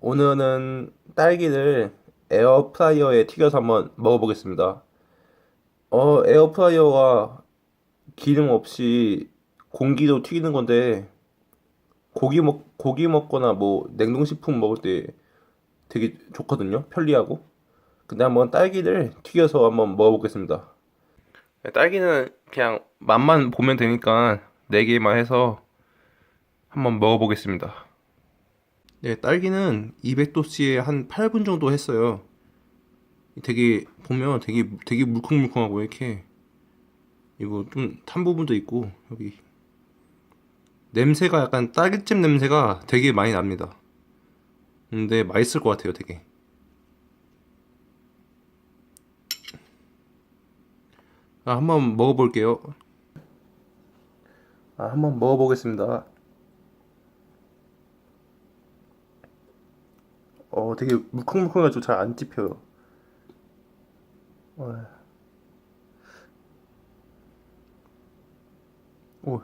오늘은 딸기를 에어프라이어에 튀겨서 한번 먹어보겠습니다. 어, 에어프라이어가 기름 없이 공기로 튀기는 건데 고기 먹 고기 먹거나 뭐 냉동식품 먹을 때 되게 좋거든요. 편리하고. 근데 한번 딸기를 튀겨서 한번 먹어보겠습니다. 딸기는 그냥 맛만 보면 되니까 4개만 해서 한번 먹어보겠습니다. 네, 딸기는 200도씨에 한 8분 정도 했어요. 되게 보면 되게 되게 물컹물컹하고 이렇게 이거 좀 탄 부분도 있고 여기 냄새가 약간 딸기잼 냄새가 되게 많이 납니다. 근데 맛있을 것 같아요, 되게. 아, 한번 먹어볼게요. 아, 한번 먹어보겠습니다. 어, 되게 물컹물컹해가지고 잘 안 찝혀요. 어. 오.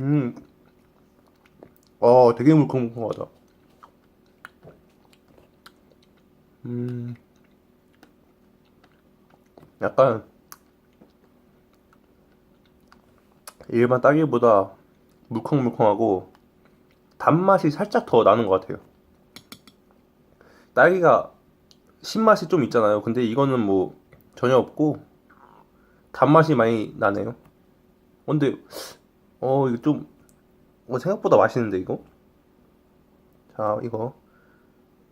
음. 어, 되게 물컹물컹하다. 음. 약간 일반 딸기보다 물컹물컹하고 단맛이 살짝 더 나는 것 같아요. 딸기가 신맛이 좀 있잖아요. 근데 이거는 뭐 전혀 없고 단맛이 많이 나네요. 어, 근데 어 이거 좀 어, 생각보다 맛있는데 이거? 자 이거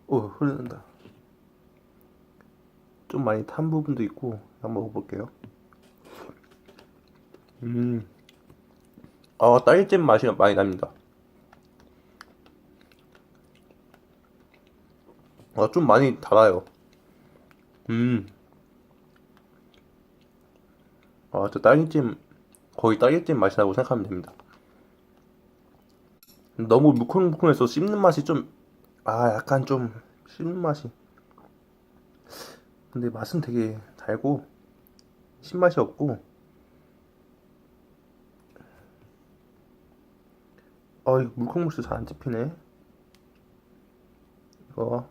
오 흐르는다. 좀 많이 탄 부분도 있고 한번 먹어볼게요. 음, 아 딸기잼 맛이 많이 납니다. 아, 좀 많이 달아요. 음. 아, 저 딸기잼, 거의 딸기잼 맛이 나고 생각하면 됩니다. 너무 무컹무컹해서 씹는 맛이 좀, 아, 약간 좀 씹는 맛이. 근데 맛은 되게 달고, 신맛이 없고, 아, 이거 물컹물컹 잘안 찝히네. 이거.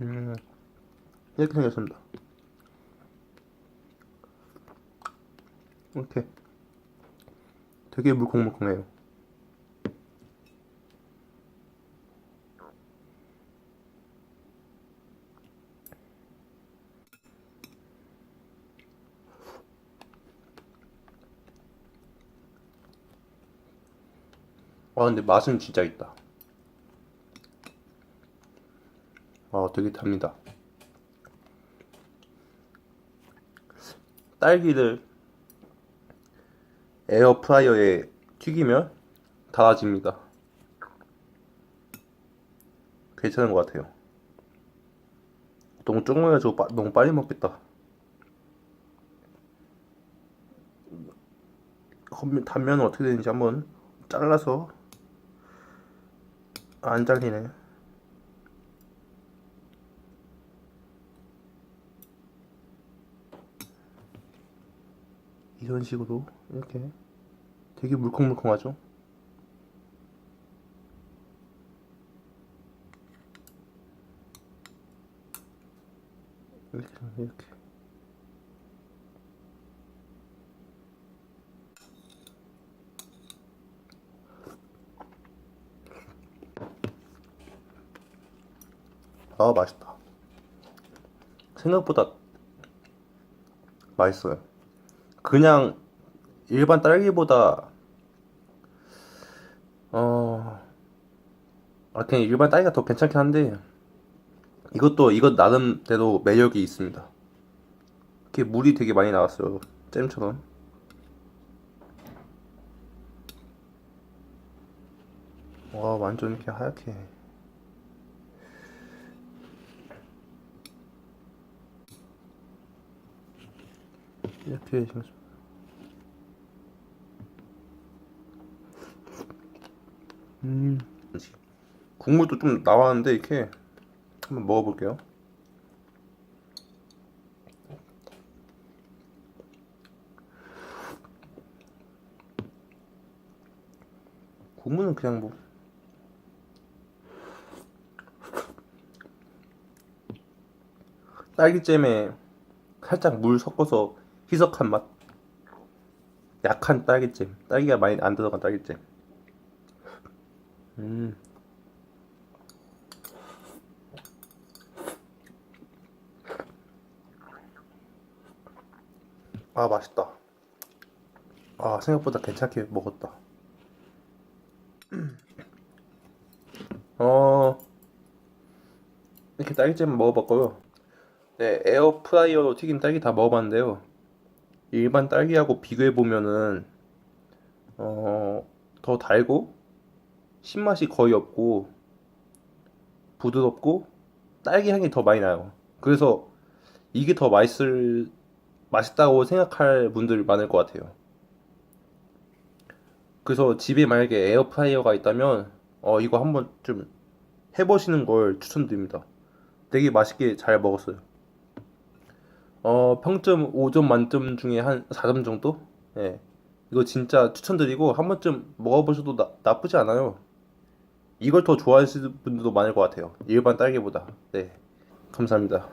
음, 이렇게 생겼습니다. 이렇게 되게 물컹물컹해요. 아 근데 맛은 진짜 있다. 아 되게 답니다. 딸기를 에어프라이어에 튀기면 달아집니다. 괜찮은 것 같아요. 너무 조금 해가지고 빠, 너무 빨리 먹겠다. 단면은 어떻게 되는지 한번 잘라서 안 잘리네. 이런 식으로 이렇게 되게 물컹물컹하죠? 이렇게 이렇게. 아 맛있다. 생각보다 맛있어요 그냥 일반 딸기보다 어 아, 그냥 일반 딸기가 더 괜찮긴 한데 이것도 이것 나름대로 매력이 있습니다. 이렇게 물이 되게 많이 나왔어요. 잼처럼. 와 완전 이렇게 하얗게. 예, Yapıyorsunuz. 음. 국물도 좀 나왔는데 이렇게 한번 먹어볼게요. 국물은 그냥 뭐 딸기잼에 살짝 물 섞어서 희석한 맛. 약한 딸기잼. 딸기가 많이 안 들어간 딸기잼. 음. 아 맛있다. 아 생각보다 괜찮게 먹었다. 어. 이렇게 딸기잼 먹어봤고요. 네 에어프라이어로 튀긴 딸기 다 먹어봤는데요 일반 딸기하고 비교해 보면은 어, 더 달고 신맛이 거의 없고 부드럽고 딸기 향이 더 많이 나요 그래서 이게 더 맛있을 맛있다고 생각할 분들 많을 것 같아요 그래서 집에 만약에 에어프라이어가 있다면 어 이거 한번 좀 해보시는 걸 추천드립니다. 되게 맛있게 잘 먹었어요. 어 평점 5점 만점 중에 한 4점 정도? 예. 이거 진짜 추천드리고 한 번쯤 먹어보셔도 나, 나쁘지 않아요. 이걸 더 좋아하시는 분들도 많을 것 같아요. 일반 딸기보다. 네. 감사합니다.